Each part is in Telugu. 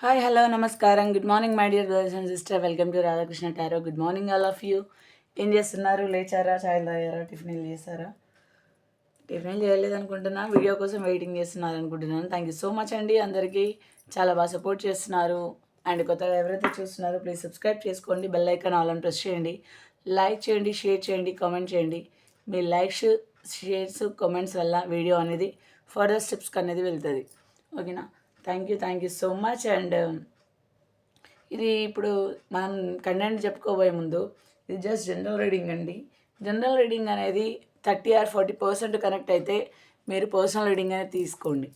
హాయ్ హలో నమస్కారం. Good morning my dear brothers and sister welcome to Radhakrishna tarot good morning all of you ఏం చేస్తున్నారు? లేచారా? చాయ్ తాగారా? టిఫిన్ చేశారా? టిఫిన్ చేయలేదు అనుకుంటున్నా. వీడియో కోసం వెయిటింగ్ చేస్తున్నారు అనుకుంటున్నాను. థ్యాంక్ యూ సో మచ్ అండి. అందరికీ చాలా బాగా సపోర్ట్ చేస్తున్నారు. అండ్ కొత్తగా ఎవరైతే చూస్తున్నారో ప్లీజ్ సబ్స్క్రైబ్ చేసుకోండి. బెల్ ఐకాన్ ఆల్ అని ప్రెస్ చేయండి. లైక్ చేయండి షేర్ చేయండి కామెంట్ చేయండి. మీ లైక్స్ షేర్స్ కామెంట్స్ వల్ల వీడియో అనేది ఫర్దర్ స్టెప్స్కి అనేది వెళ్తుంది. ఓకేనా thank you thank you so much and ఇది ఇప్పుడు మనం కంటెంట్ చెప్పుకోబోయే ముందు ఇది జస్ట్ జనరల్ రీడింగ్ అండి. జనరల్ రీడింగ్ అనేది thirty or forty percent connect అయితే మీరు పర్సనల్ రీడింగ్ అనేది తీసుకోండి.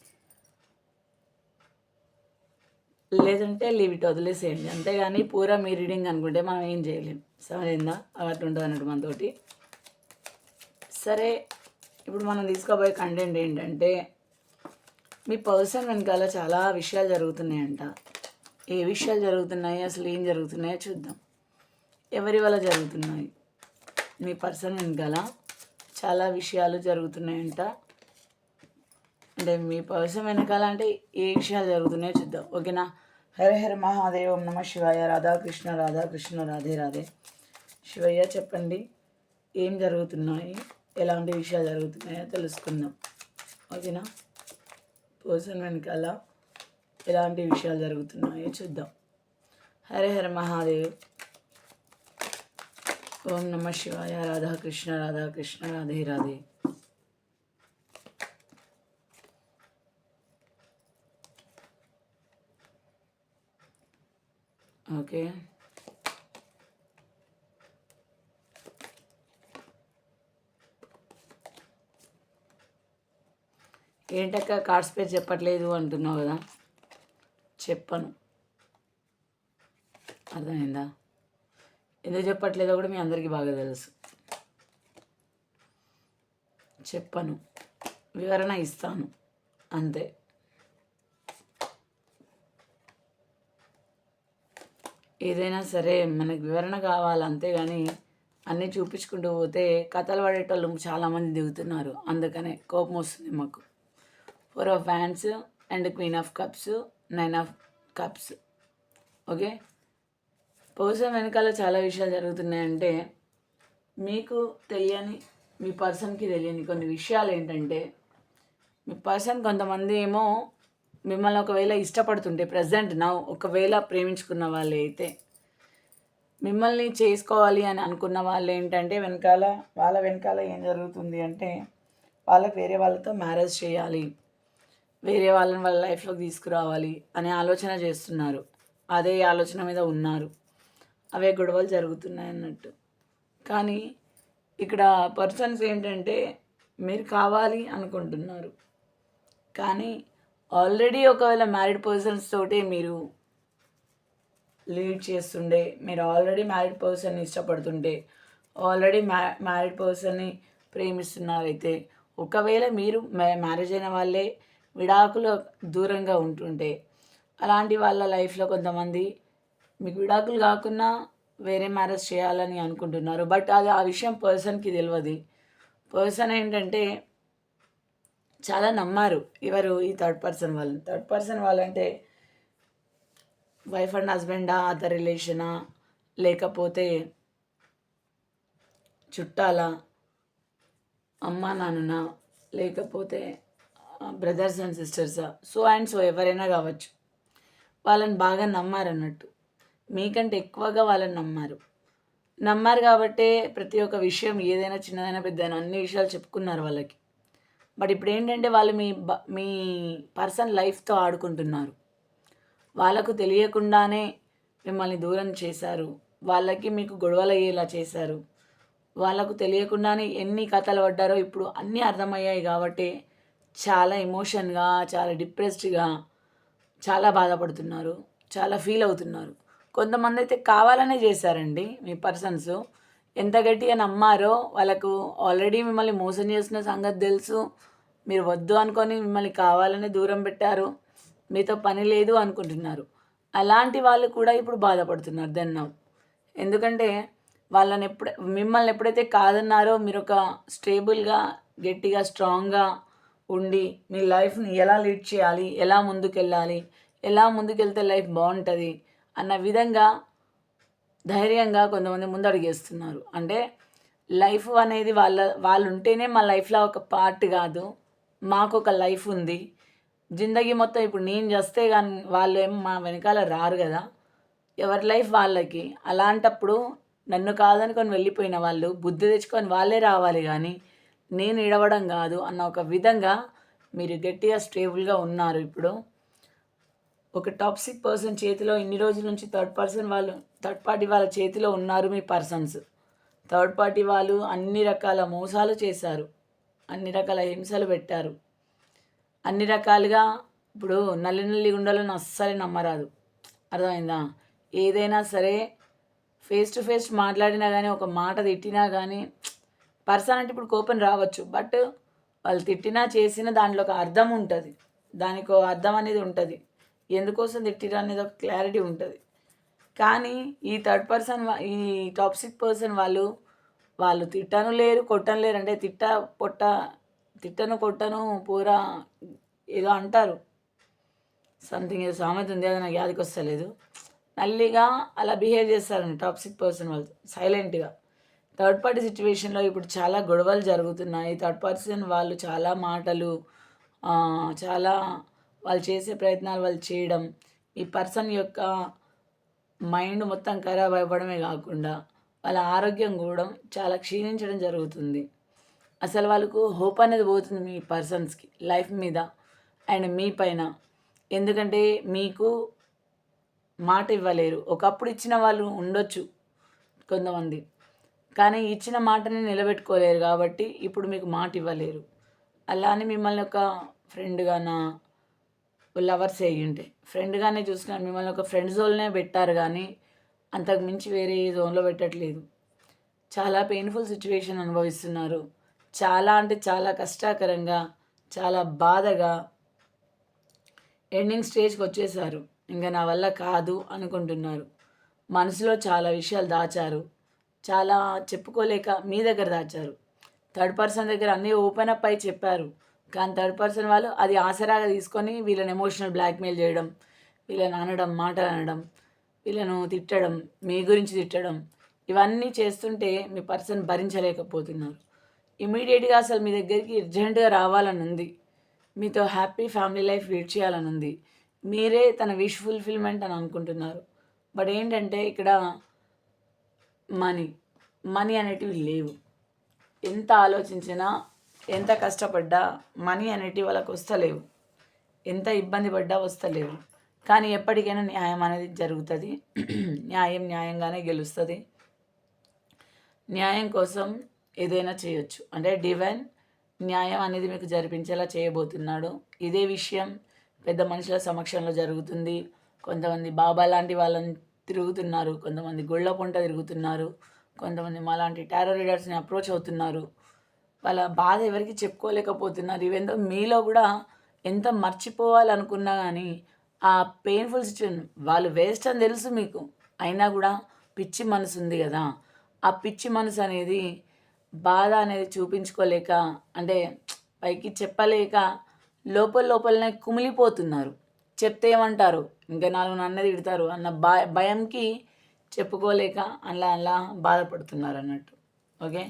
లేదంటే లీవ్ ఇట్ వదిలేసేయండి. అంతేగాని పూరా మీ రీడింగ్ అనుకుంటే మనం ఏం చేయలేం. సరేందా అట్లా ఉంటుంది అన్నట్టు మనతోటి. సరే ఇప్పుడు మనం తీసుకోబోయే కంటెంట్ ఏంటంటే మీ పర్సన్ వెనకాల చాలా విషయాలు జరుగుతున్నాయంట. ఏ విషయాలు జరుగుతున్నాయి? అసలు ఏం జరుగుతున్నాయో చూద్దాం. ఎవరి వల్ల జరుగుతున్నాయి? మీ పర్సన్ వెనకాల చాలా విషయాలు జరుగుతున్నాయంట. అంటే మీ పర్సన్ వెనకాల అంటే ఏ విషయాలు జరుగుతున్నాయో చూద్దాం. ఓకేనా? హర హర మహాదేవం నమ శివాయ. రాధాకృష్ణ రాధాకృష్ణ రాధే రాధే. శివయ్య చెప్పండి. ఏం జరుగుతున్నాయి? ఎలాంటి విషయాలు జరుగుతున్నాయో తెలుసుకుందాం. ఓకేనా? పర్సన్ వెనకాల ఎలాంటి విషయాలు జరుగుతున్నాయో చూద్దాం. హరే హర మహాదేవ్. ఓం నమ శివాయ. రాధాకృష్ణ రాధాకృష్ణ రాధే రాధే. ఓకే. ఏంటక్క కార్డ్స్ పేరు చెప్పట్లేదు అంటున్నావు కదా? చెప్పను. అర్థమైందా? ఎందుకు చెప్పట్లేదో కూడా మీ అందరికీ బాగా తెలుసు. చెప్పను. వివరణ ఇస్తాను. అంతే. ఏదైనా సరే మనకి వివరణ కావాలి అంతేగాని అన్నీ చూపించుకుంటూ పోతే కథలు పడేటోళ్ళు చాలామంది దిగుతున్నారు. అందుకనే కోపం వస్తుంది మాకు. Four of hands and queen of cups nine of cups. Okay? Person వెనకాల చాలా విషయాలు జరుగుతున్నాయంటే మీకు తెలియని మీ పర్సన్కి తెలియని కొన్ని విషయాలు ఏంటంటే మీ పర్సన్ కొంతమంది ఏమో మిమ్మల్ని ఒకవేళ ఇష్టపడుతుంటే ప్రజెంట్ నా ఒకవేళ ప్రేమించుకున్న వాళ్ళు అయితే మిమ్మల్ని చేసుకోవాలి అని అనుకున్న వాళ్ళు ఏంటంటే వెనకాల వాళ్ళ వెనకాల ఏం జరుగుతుంది అంటే వాళ్ళకి వేరే వాళ్ళతో మ్యారేజ్ చేయాలి. వేరే వాళ్ళని వాళ్ళ లైఫ్లోకి తీసుకురావాలి అనే ఆలోచన చేస్తున్నారు. అదే ఆలోచన మీద ఉన్నారు. అవే గొడవలు జరుగుతున్నాయి అన్నట్టు. కానీ ఇక్కడ పర్సన్స్ ఏంటంటే మీరు కావాలి అనుకుంటున్నారు. కానీ ఆల్రెడీ ఒకవేళ మ్యారీడ్ పర్సన్స్ తోటే మీరు లీడ్ చేస్తుండే మీరు ఆల్రెడీ మ్యారీడ్ పర్సన్ని ఇష్టపడుతుంటే ఆల్రెడీ మ్యా మ్యారీడ్ పర్సన్ని ప్రేమిస్తున్నారైతే ఒకవేళ మీరు మ్యారేజ్ అయిన వాళ్ళే విడాకులు దూరంగా ఉంటుంటే అలాంటి వాళ్ళ లైఫ్లో కొంతమంది మీకు విడాకులు కాకుండా వేరే మ్యారేజ్ చేయాలని అనుకుంటున్నారు. బట్ అది ఆ విషయం పర్సన్కి తెలియదు పర్సన్ ఏంటంటే చాలా నమ్మారు ఎవరు ఈ థర్డ్ పర్సన్ వాళ్ళు థర్డ్ పర్సన్ వాళ్ళంటే వైఫ్ అండ్ హస్బెండా అదర్ రిలేషనా లేకపోతే చుట్టాలా అమ్మా నాన్న లేకపోతే బ్రదర్స్ అండ్ సిస్టర్సా సో అండ్ సో ఎవరైనా కావచ్చు. వాళ్ళని బాగా నమ్మారన్నట్టు మీకంటే ఎక్కువగా వాళ్ళని నమ్మారు. నమ్మారు కాబట్టే ప్రతి ఒక్క విషయం ఏదైనా చిన్నదైనా పెద్దదైనా అన్ని విషయాలు చెప్పుకున్నారు వాళ్ళకి. బట్ ఇప్పుడు ఏంటంటే వాళ్ళు మీ బ మీ పర్సన్ లైఫ్తో ఆడుకుంటున్నారు. వాళ్ళకు తెలియకుండానే మిమ్మల్ని దూరం చేశారు. వాళ్ళకి మీకు గొడవలు అయ్యేలా చేశారు. వాళ్ళకు తెలియకుండానే ఎన్ని కథలు పడ్డారో ఇప్పుడు అన్నీ అర్థమయ్యాయి కాబట్టి చాలా ఎమోషన్గా చాలా డిప్రెస్డ్గా చాలా బాధపడుతున్నారు. చాలా ఫీల్ అవుతున్నారు. కొంతమంది అయితే కావాలనే చేశారండి మీ పర్సన్స్ ఎంత గట్టిగా నమ్మారో వాళ్ళకు ఆల్రెడీ మిమ్మల్ని మోసం చేసిన సంగతి తెలుసు. మీరు వద్దు అనుకొని మిమ్మల్ని కావాలని దూరం పెట్టారు. మీతో పని లేదు అనుకుంటున్నారు. అలాంటి వాళ్ళు కూడా ఇప్పుడు బాధపడుతున్నారు దెన్ నౌ ఎందుకంటే వాళ్ళని ఎప్పుడు మిమ్మల్ని ఎప్పుడైతే కాదన్నారో మీరు ఒక స్టేబుల్గా గట్టిగా స్ట్రాంగ్గా ఉండి మీ లైఫ్ని ఎలా లీడ్ చేయాలి ఎలా ముందుకెళ్ళాలి ఎలా ముందుకెళ్తే లైఫ్ బాగుంటుంది అన్న విధంగా ధైర్యంగా కొంతమంది ముందడుగేస్తున్నారు. అంటే లైఫ్ అనేది వాళ్ళ వాళ్ళు ఉంటేనే మా లైఫ్లో ఒక పార్ట్ కాదు మాకు ఒక లైఫ్ ఉంది. జిందగీ మొత్తం ఇప్పుడు నేను చేస్తే కానీ వాళ్ళు ఏం మా వెనకాల రారు కదా. ఎవరి లైఫ్ వాళ్ళకి? అలాంటప్పుడు నన్ను కాదనుకొని వెళ్ళిపోయిన వాళ్ళు బుద్ధి తెచ్చుకొని వాళ్ళే రావాలి కానీ నేను ఇడవడం కాదు అన్న ఒక విధంగా మీరు గట్టిగా స్టేబుల్గా ఉన్నారు ఇప్పుడు. ఒక టాక్సిక్ పర్సన్ చేతిలో ఇన్ని రోజుల నుంచి థర్డ్ పర్సన్ వాళ్ళు థర్డ్ పార్టీ వాళ్ళ చేతిలో ఉన్నారు మీ పర్సన్స్. థర్డ్ పార్టీ వాళ్ళు అన్ని రకాల మోసాలు చేశారు అన్ని రకాల హింసలు పెట్టారు. అన్ని రకాలుగా ఇప్పుడు నల్లి నల్లి గుండెలను అస్సలే నమ్మరాదు. అర్థమైందా? ఏదైనా సరే ఫేస్ టు ఫేస్ మాట్లాడినా కానీ ఒక మాట తిట్టినా కానీ పర్సన్ అంటే ఇప్పుడు కోపం రావచ్చు బట్ వాళ్ళు తిట్టినా చేసిన దాంట్లో ఒక అర్థం ఉంటుంది. దానికి అర్థం అనేది ఉంటుంది. ఎందుకోసం తిట్టిరు అనేది ఒక క్లారిటీ ఉంటుంది. కానీ ఈ థర్డ్ పర్సన్ ఈ టాక్సిక్ పర్సన్ వాళ్ళు వాళ్ళు తిట్టను లేరు కొట్టను లేరు. అంటే తిట్ట పొట్ట తిట్టను కొట్టను పూరా ఏదో అంటారు. సంథింగ్ ఏదో సామెత ఉంది అది నాకు యాదికి వస్తలేదు. నల్లిగా అలా బిహేవ్ చేస్తారండి టాక్సిక్ పర్సన్ వాళ్ళు సైలెంట్గా థర్డ్ పార్టీ సిచ్యువేషన్లో ఇప్పుడు చాలా గొడవలు జరుగుతున్నాయి. థర్డ్ పర్సన్ వాళ్ళు చాలా మాటలు చాలా వాళ్ళు చేసే ప్రయత్నాలు వాళ్ళు చేయడం ఈ పర్సన్ యొక్క మైండ్ మొత్తం ఖరాబ్ అవ్వడమే కాకుండా వాళ్ళ ఆరోగ్యం కూడా చాలా క్షీణించడం జరుగుతుంది. అసలు వాళ్ళకు హోప్ అనేది పోతుంది మీ పర్సన్స్కి లైఫ్ మీద అండ్ మీ పైన. ఎందుకంటే మీకు మాట ఇవ్వలేరు. ఒకప్పుడు ఇచ్చిన వాళ్ళు ఉండొచ్చు కొంతమంది. కానీ ఇచ్చిన మాటని నిలబెట్టుకోలేరు కాబట్టి ఇప్పుడు మీకు మాట ఇవ్వలేరు. అలా అని మిమ్మల్ని ఒక ఫ్రెండ్గానా లవర్స్ అయ్యి ఉంటే ఫ్రెండ్గానే చూసుకున్నారు మిమ్మల్ని ఒక ఫ్రెండ్ జోన్లోనే పెట్టారు కానీ అంతకు మించి వేరే జోన్లో పెట్టట్లేదు. చాలా పెయిన్ఫుల్ సిచ్యువేషన్ అనుభవిస్తున్నారు. చాలా అంటే చాలా కష్టకరంగా చాలా బాధగా ఎండింగ్ స్టేజ్కి వచ్చేసారు. ఇంకా నా వల్ల కాదు అనుకుంటున్నారు. మనసులో చాలా విషయాలు దాచారు. చాలా చెప్పుకోలేక మీ దగ్గర దాచారు. థర్డ్ పర్సన్ దగ్గర అన్నీ ఓపెన్ అప్ అయి చెప్పారు. కానీ థర్డ్ పర్సన్ వాళ్ళు అది ఆసరాగా తీసుకొని వీళ్ళని ఎమోషనల్ బ్లాక్మెయిల్ చేయడం వీళ్ళని అనడం మాటలు అనడం వీళ్ళను తిట్టడం మీ గురించి తిట్టడం ఇవన్నీ చేస్తుంటే మీ పర్సన్ భరించలేకపోతున్నారు. ఇమీడియట్గా అసలు మీ దగ్గరికి అర్జెంటుగా రావాలని ఉంది మీతో హ్యాపీ ఫ్యామిలీ లైఫ్ లీడ్ చేయాలని ఉంది మీరే తన విష్ ఫుల్ఫిల్మెంట్ అని అనుకుంటున్నారు. బట్ ఏంటంటే ఇక్కడ మనీ. మనీ అనేటివి లేవు. ఎంత ఆలోచించినా ఎంత కష్టపడ్డా మనీ అనేటివి వాళ్ళకు వస్తలేవు. ఎంత ఇబ్బంది పడ్డా వస్తలేవు. కానీ ఎప్పటికైనా న్యాయం అనేది జరుగుతుంది. న్యాయం న్యాయంగానే గెలుస్తుంది. న్యాయం కోసం ఏదైనా చేయొచ్చు. అంటే డివైన్ న్యాయం అనేది మీకు జరిపించేలా చేయబోతున్నాడు. ఇదే విషయం పెద్ద మనుషుల సమక్షంలో జరుగుతుంది. కొంతమంది బాబా లాంటి వాళ్ళని తిరుగుతున్నారు. కొంతమంది గుళ్ళ పొంట తిరుగుతున్నారు. కొంతమంది మాలాంటి టారో రీడర్స్ని అప్రోచ్ అవుతున్నారు. వాళ్ళ బాధ ఎవరికి చెప్పుకోలేకపోతున్నారు. ఇవేందో మీలో కూడా ఎంత మర్చిపోవాలనుకున్నా కానీ ఆ పెయిన్ఫుల్ సిచ్యువేషన్ వాళ్ళు వేస్ట్ అని తెలుసు మీకు. అయినా కూడా పిచ్చి మనసు ఉంది కదా. ఆ పిచ్చి మనసు అనేది బాధ అనేది చూపించుకోలేక అంటే పైకి చెప్పలేక లోపల లోపలనే కుమిలిపోతున్నారు. చెప్తే ఏమంటారు? ఇంకా నాలుగు నన్ను తిడతారు అన్న భయ భయంకి చెప్పుకోలేక అలా అలా బాధపడుతున్నారు అన్నట్టు ఓకే?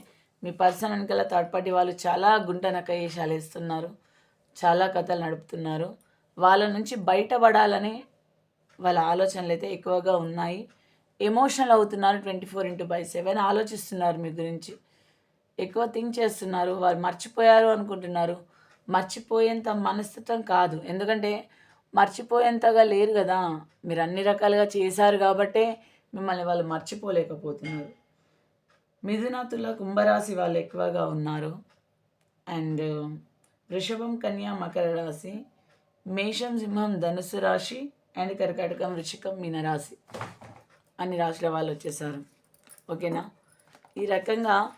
మీ పర్సన్ వెనకాల థర్డ్ పార్టీ వాళ్ళు చాలా గుంటనక్క వేషాలు వేస్తున్నారు. చాలా కథలు నడుపుతున్నారు. వాళ్ళ నుంచి బయటపడాలని వాళ్ళ ఆలోచనలు అయితే ఎక్కువగా ఉన్నాయి. ఎమోషనల్ అవుతున్నారు twenty four into by seven ఆలోచిస్తున్నారు మీ గురించి. ఎక్కువ థింక్ చేస్తున్నారు. వారు మర్చిపోయారు అనుకుంటున్నారు. మర్చిపోయేంత మనస్తత్వం కాదు. ఎందుకంటే మర్చిపోయేంతగా లేరు కదా. మీరు అన్ని రకాలుగా చేశారు కాబట్టే మిమ్మల్ని వాళ్ళు మర్చిపోలేకపోతున్నారు. మిథున తుల కుంభరాశి వాళ్ళు ఎక్కువగా ఉన్నారు. అండ్ వృషభం కన్యా మకర రాశి మేషం సింహం ధనుసు రాశి అండ్ కర్కాటకం వృషికం మీనరాశి అన్ని రాశుల వాళ్ళు వచ్చేసారు. ఓకేనా? ఈ రకంగా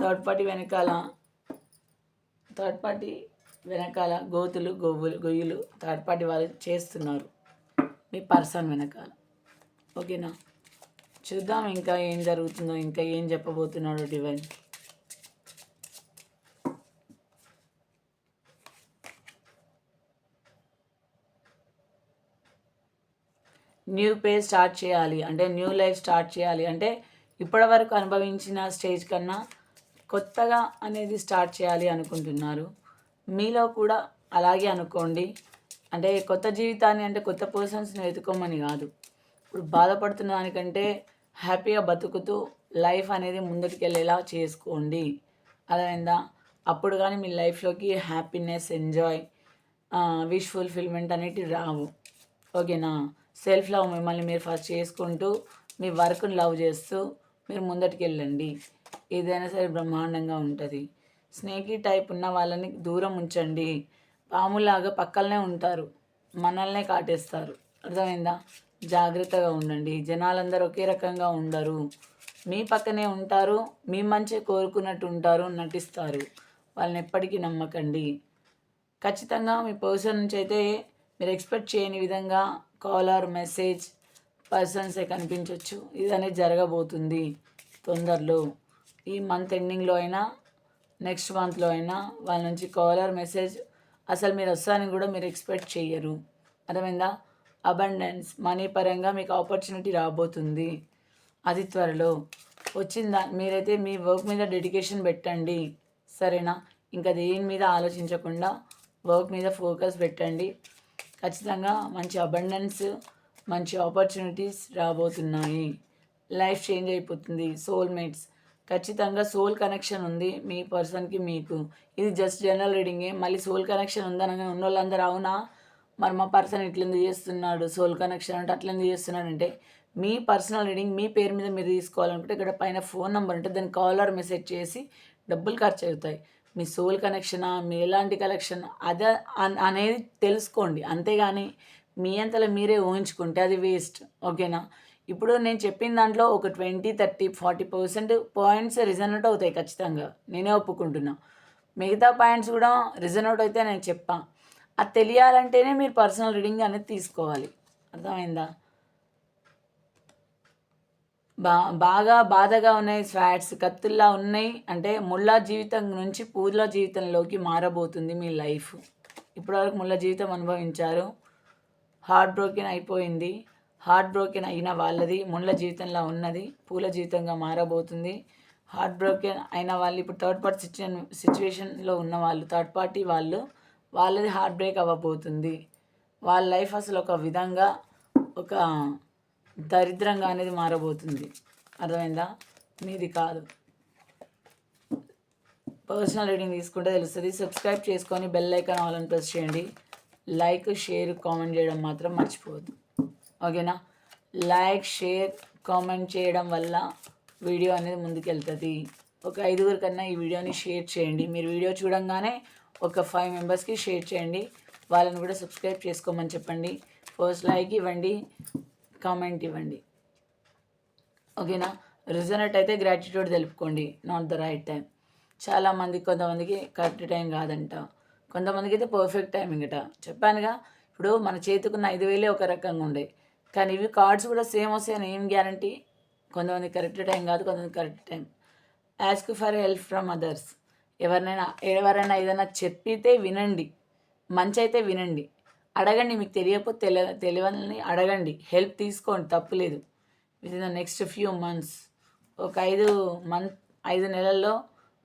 థర్డ్ పార్టీ వెనకాల థర్డ్ పార్టీ వెనకాల గోతులు గొవ్వులు గొయ్యులు థర్డ్ పార్టీ వాళ్ళు చేస్తున్నారు. మీ పర్సన్ వెనకాల. ఓకేనా? చూద్దాం ఇంకా ఏం జరుగుతుందో ఇంకా ఏం చెప్పబోతున్నాడో డివైన్. న్యూ పే స్టార్ట్ చేయాలి. అంటే న్యూ లైఫ్ స్టార్ట్ చేయాలి. అంటే ఇప్పటివరకు అనుభవించిన స్టేజ్ కన్నా కొత్తగా అనేది స్టార్ట్ చేయాలి అనుకుంటున్నారు. మీలో కూడా అలాగే అనుకోండి. అంటే కొత్త జీవితాన్ని అంటే కొత్త పర్సన్స్ని వెతుకోమని కాదు. ఇప్పుడు బాధపడుతున్న దానికంటే హ్యాపీగా బతుకుతూ లైఫ్ అనేది ముందుకు వెళ్ళేలా చేసుకోండి. అదైందా అప్పుడు కానీ మీ లైఫ్లోకి హ్యాపీనెస్ ఎంజాయ్ విష్ ఫుల్ఫిల్మెంట్ అనేటివి రావు. ఓకేనా? సెల్ఫ్ లవ్ మిమ్మల్ని మీరు ఫస్ట్ చేసుకుంటూ మీ వర్క్ని లవ్ చేస్తూ మీరు ముందటికి వెళ్ళండి ఏదైనా సరే బ్రహ్మాండంగా ఉంటుంది. స్నేకీ టైప్ ఉన్న వాళ్ళని దూరం ఉంచండి. పాములాగా పక్కలనే ఉంటారు. మనల్నే కాటేస్తారు. అర్థమైందా? జాగ్రత్తగా ఉండండి. జనాలందరూ ఒకే రకంగా ఉండరు. మీ పక్కనే ఉంటారు మీ మంచి కోరుకున్నట్టు ఉంటారు నటిస్తారు. వాళ్ళని ఎప్పటికీ నమ్మకండి. ఖచ్చితంగా మీ పర్సన్ నుంచి అయితే మీరు ఎక్స్పెక్ట్ చేయని విధంగా కాల్ ఆర్ మెసేజ్ పర్సన్సే కనిపించవచ్చు ఇది అనేది జరగబోతుంది తొందరలో. ఈ మంత్ ఎండింగ్లో అయినా నెక్స్ట్ మంత్లో అయినా వాళ్ళ నుంచి కాలర్ మెసేజ్ అసలు మీరు వస్తారని కూడా మీరు ఎక్స్పెక్ట్ చేయరు అర్థమైందా? అబండెన్స్ మనీ పరంగా మీకు ఆపర్చునిటీ రాబోతుంది. అది త్వరలో. వచ్చిందా? మీరైతే మీ వర్క్ మీద డెడికేషన్ పెట్టండి. సరేనా? ఇంకా దేని మీద ఆలోచించకుండా వర్క్ మీద ఫోకస్ పెట్టండి. ఖచ్చితంగా మంచి అబండెన్స్ మంచి ఆపర్చునిటీస్ రాబోతున్నాయి. లైఫ్ చేంజ్ అయిపోతుంది. సోల్మేట్స్. ఖచ్చితంగా సోల్ కనెక్షన్ ఉంది మీ పర్సన్కి మీకు. ఇది జస్ట్ జనరల్ రీడింగే మళ్ళీ సోల్ కనెక్షన్ ఉందని ఉన్న వాళ్ళందరూ అవునా? మరి మా పర్సన్ ఇట్లెందుకు చేస్తున్నాడు? సోల్ కనెక్షన్ అంటే అట్లెందుకు చేస్తున్నాడు అంటే మీ పర్సనల్ రీడింగ్ మీ పేరు మీద మీరు తీసుకోవాలనుకుంటే ఇక్కడ పైన ఫోన్ నెంబర్ ఉంటే దాన్ని కాలర్ మెసేజ్ చేసి డబ్బులు ఖర్చు అవుతాయి మీ సోల్ కనెక్షనా మీ ఎలాంటి కనెక్షన్ అదే అన్- అనేది తెలుసుకోండి. అంతేగాని మీ అంతలో మీరే ఊహించుకుంటే అది వేస్ట్ ఓకేనా ఇప్పుడు నేను చెప్పిన దాంట్లో ఒక twenty thirty forty percent points resonate అవుతాయి ఖచ్చితంగా. నేనే ఒప్పుకుంటున్నా. మిగతా పాయింట్స్ కూడా రిజనౌట్ అయితే నేను చెప్పా. అది తెలియాలంటేనే మీరు పర్సనల్ రీడింగ్ అనేది తీసుకోవాలి. అర్థమైందా? బా బాగా బాధగా ఉన్నాయి స్వాట్స్ కత్తుల్లా ఉన్నాయి. అంటే ముళ్ళ జీవితం నుంచి పూల జీవితంలోకి మారబోతుంది మీ లైఫ్. ఇప్పటివరకు ముళ్ళ జీవితం అనుభవించారు. హార్ట్ బ్రోకెన్ అయిపోయింది. హార్ట్ బ్రోకెన్ అయిన వాళ్ళది ముండ్ల జీవితంలో ఉన్నది పూల జీవితంగా మారబోతుంది. హార్ట్ బ్రోకెన్ అయిన వాళ్ళు ఇప్పుడు థర్డ్ పార్టీ సిచ్యువేషన్ సిచ్యువేషన్లో ఉన్న వాళ్ళు థర్డ్ పార్టీ వాళ్ళు వాళ్ళది హార్ట్ బ్రేక్ అవ్వబోతుంది. వాళ్ళ లైఫ్ అసలు ఒక విధంగా ఒక దరిద్రంగా అనేది మారబోతుంది. అర్థమైందా? మీది కాదు. పర్సనల్ రీడింగ్ తీసుకుంటే తెలుస్తుంది. సబ్స్క్రైబ్ చేసుకొని బెల్ ఐకాన్ ఆల్ అని ప్రెస్ చేయండి. లైక్ షేర్ కామెంట్ చేయడం మాత్రం మర్చిపోవద్దు. ఓకేనా? లైక్ షేర్ కామెంట్ చేయడం వల్ల వీడియో అనేది ముందుకెళ్తుంది. ఒక ఐదుగురు కన్నా ఈ వీడియోని షేర్ చేయండి. మీరు వీడియో చూడంగానే ఒక ఫైవ్ మెంబర్స్కి షేర్ చేయండి. వాళ్ళని కూడా సబ్స్క్రైబ్ చేసుకోమని చెప్పండి. ఫస్ట్ లైక్ ఇవ్వండి కామెంట్ ఇవ్వండి. ఓకేనా? రిజనట్ అయితే గ్రాటిట్యూడ్ తెలుపుకోండి. నాట్ ద రైట్ టైం చాలామంది కొంతమందికి కరెక్ట్ టైం కాదంట. కొంతమందికి అయితే పర్ఫెక్ట్ టైమింగ్ అట. చెప్పానుగా ఇప్పుడు మన చేతికున్న ఐదు వేలే ఒక రకంగా ఉండే. కానీ ఇవి కార్డ్స్ కూడా సేమ్ వస్తాయని ఏం గ్యారంటీ? కొంతమంది కరెక్ట్ టైం కాదు కొంతమంది correct time. Ask for help from others. ఎవరినైనా ఎవరైనా ఏదైనా చెప్పితే వినండి. మంచి అయితే వినండి. అడగండి మీకు తెలియకపోతే తెల తెలియని అడగండి. హెల్ప్ తీసుకోండి తప్పులేదు within the next few months ఒక ఐదు మంత్ ఐదు నెలల్లో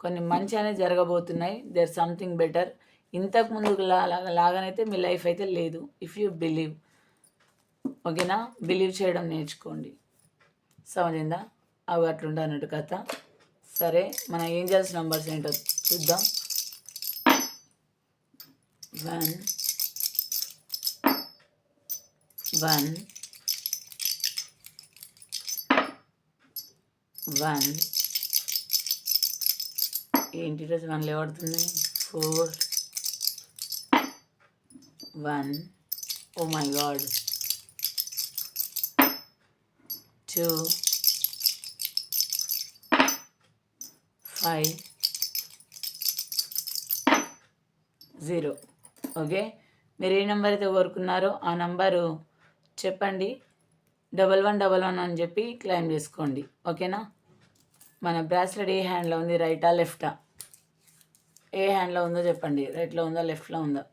కొన్ని మంచి అనేది జరగబోతున్నాయి. దేర్ సంథింగ్ బెటర్ ఇంతకు ముందు లాగానైతే మీ లైఫ్ అయితే లేదు. ఇఫ్ యూ బిలీవ్ ఓకేనా? బిలీవ్ చేయడం నేర్చుకోండి. సమజిందా? అవి అట్లుండే అన్నట్టు కథ. సరే మన ఏంజల్స్ నంబర్స్ ఏంటో చూద్దాం. One one one. ఏంటి రోజు one ఎవడుతుంది four. One. Oh my god. Two five zero okay మీరు ఏ నెంబర్ అయితే కోరుకున్నారో ఆ నంబరు చెప్పండి. డబల్ వన్ డబల్ వన్ అని చెప్పి క్లెయిమ్ చేసుకోండి. ఓకేనా మన బ్రాస్లెట్ ఏ హ్యాండ్లో ఉంది? రైటా లెఫ్టా ఏ హ్యాండ్లో ఉందో చెప్పండి. రైట్లో ఉందా? లెఫ్ట్లో ఉందా?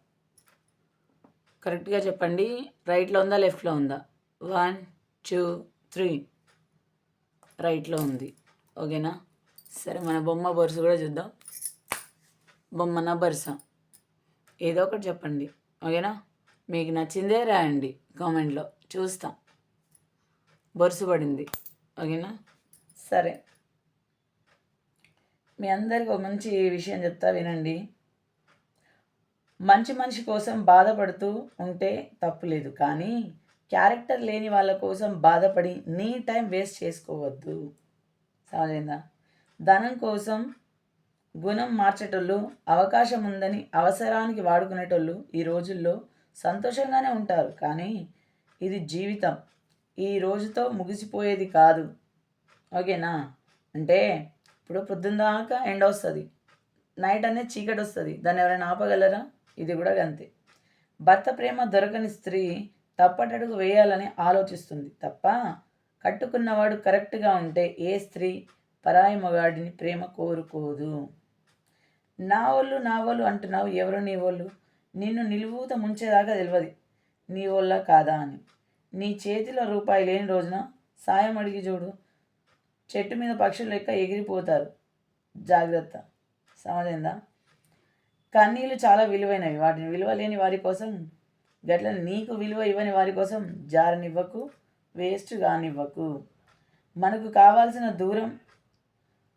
కరెక్ట్గా చెప్పండి. రైట్లో ఉందా? లెఫ్ట్లో ఉందా? వన్ టూ త్రీ రైట్లో ఉంది. ఓకేనా? సరే మన బొమ్మ బొరుసు కూడా చూద్దాం. బొమ్మన బరుస. ఏదో ఒకటి చెప్పండి. ఓకేనా? మీకు నచ్చిందే రాయండి కామెంట్లో. చూస్తాం. బొరుసు పడింది. ఓకేనా? సరే. మీ అందరికి ఒక మంచి విషయం చెప్తా వినండి. మంచి మనిషి కోసం బాధపడుతూ ఉంటే తప్పులేదు కానీ క్యారెక్టర్ లేని వాళ్ళ కోసం బాధపడి నీ టైం వేస్ట్ చేసుకోవద్దు. సరేనా ధనం కోసం గుణం మార్చేటోళ్ళు అవకాశం ఉందని అవసరానికి వాడుకునేటోళ్ళు ఈ రోజుల్లో సంతోషంగానే ఉంటారు. కానీ ఇది జీవితం. ఈ రోజుతో ముగిసిపోయేది కాదు. ఓకేనా? అంటే ఇప్పుడు పొద్దున్న దాకా ఎండ వస్తుంది. నైట్ అనేది చీకటి వస్తుంది. దాన్ని ఎవరైనా ఆపగలరా? ఇది కూడా అంతే భర్త ప్రేమ దొరకని స్త్రీ తప్పటడుగు వేయాలని ఆలోచిస్తుంది తప్ప కట్టుకున్నవాడు కరెక్ట్గా ఉంటే ఏ స్త్రీ పరాయి మగాడిని ప్రేమ కోరుకోదు. నా వాళ్ళు నా వాళ్ళు అంటున్నావు ఎవరు నీ వాళ్ళు నిన్ను నిలువుత ముంచేదాకా తెలియదు నీ వల్ల కాదా అని. నీ చేతిలో రూపాయి లేని రోజున సాయం అడిగి చూడు. చెట్టు మీద పక్షులు లెక్క ఎగిరిపోతారు. జాగ్రత్త. సమజైందా కన్నీళ్ళు చాలా విలువైనవి. వాటిని విలువ లేని వారి కోసం గట్ల నీకు విలువ ఇవ్వని వారి కోసం జారనివ్వకు వేస్ట్ కానివ్వకు. మనకు కావాల్సిన దూరం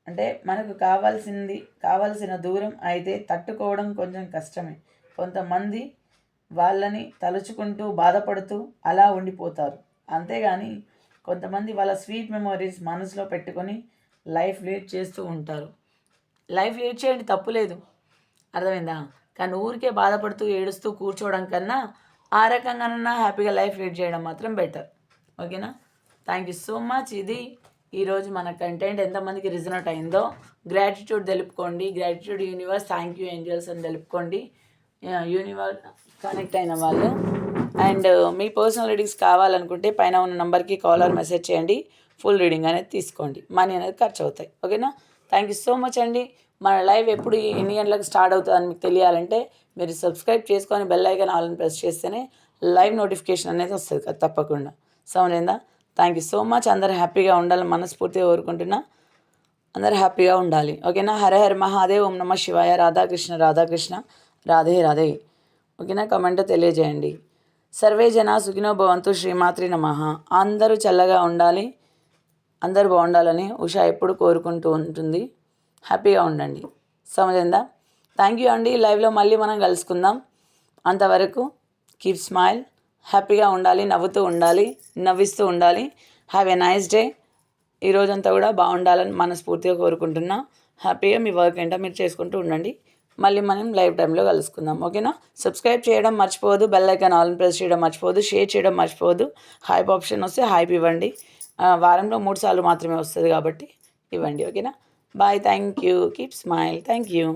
అంటే మనకు కావాల్సింది కావాల్సిన దూరం అయితే తట్టుకోవడం కొంచెం కష్టమే. కొంతమంది వాళ్ళని తలుచుకుంటూ బాధపడుతూ అలా ఉండిపోతారు. అంతేగాని కొంతమంది వాళ్ళ స్వీట్ మెమొరీస్ మనసులో పెట్టుకొని లైఫ్ లీడ్ చేస్తూ ఉంటారు. లైఫ్ లీడ్ చేయండి తప్పులేదు. అర్థమైందా? కానీ ఊరికే బాధపడుతూ ఏడుస్తూ కూర్చోవడం కన్నా ఆ రకంగానన్నా హ్యాపీగా లైఫ్ లీడ్ చేయడం మాత్రం బెటర్. ఓకేనా? థ్యాంక్ యూ సో మచ్ ఇది ఈరోజు మన కంటెంట్ ఎంతమందికి రిజనట్ అయిందో. Gratitude తెలుపుకోండి. Gratitude universe thank you angels అని తెలుపుకోండి. యూనివర్స్ కనెక్ట్ అయిన వాళ్ళు. అండ్ uh, మీ పర్సనల్ రీడింగ్స్ కావాలనుకుంటే పైన ఉన్న నెంబర్కి కాలర్ మెసేజ్ చేయండి. ఫుల్ రీడింగ్ అనేది తీసుకోండి. మనీ అనేది ఖర్చు అవుతాయి. ఓకేనా? థ్యాంక్ యూ సో మచ్ అండి. మన లైవ్ ఎప్పుడు ఎన్ని గంటలకు స్టార్ట్ అవుతుందని మీకు తెలియాలంటే మీరు సబ్స్క్రైబ్ చేసుకొని బెల్ ఐకాన్ ఆల్ని ప్రెస్ చేస్తేనే లైవ్ నోటిఫికేషన్ అనేది వస్తుంది కదా తప్పకుండా. సమరైందా థ్యాంక్ యూ సో మచ్ అందరు హ్యాపీగా ఉండాలని మనస్ఫూర్తిగా కోరుకుంటున్నా. అందరు హ్యాపీగా ఉండాలి. ఓకేనా హర హర మహాదేవ్ ఓం నమ శివాయ రాధాకృష్ణ రాధాకృష్ణ రాధే రాధే. ఓకేనా కమెంట్ తెలియజేయండి. సర్వే జన సుఖినో భవంతు శ్రీమాత్రి నమ. అందరూ చల్లగా ఉండాలి. అందరూ బాగుండాలని ఉషా ఎప్పుడు కోరుకుంటూ ఉంటుంది. హ్యాపీగా ఉండండి. సమజైందా థ్యాంక్ యూ అండి లైవ్లో మళ్ళీ మనం కలుసుకుందాం. అంతవరకు కీప్ స్మైల్ హ్యాపీగా ఉండాలి నవ్వుతూ ఉండాలి నవ్విస్తూ ఉండాలి. హ్యావ్ ఎ నైస్ డే ఈ రోజంతా కూడా బాగుండాలని మనస్ఫూర్తిగా కోరుకుంటున్నా. హ్యాపీగా మీ వర్క్ ఏంటో మీరు చేసుకుంటూ ఉండండి. మళ్ళీ మనం లైవ్ టైంలో కలుసుకుందాం. ఓకేనా సబ్స్క్రైబ్ చేయడం మర్చిపోదు బెల్ ఐకాన్ ఆల్ ప్రెస్ చేయడం మర్చిపోదు షేర్ చేయడం మర్చిపోదు హైప్ ఆప్షన్ వస్తే హైప్ ఇవ్వండి. వారంలో మూడు సార్లు మాత్రమే వస్తుంది కాబట్టి ఇవ్వండి. ఓకేనా bye thank you keep smile thank you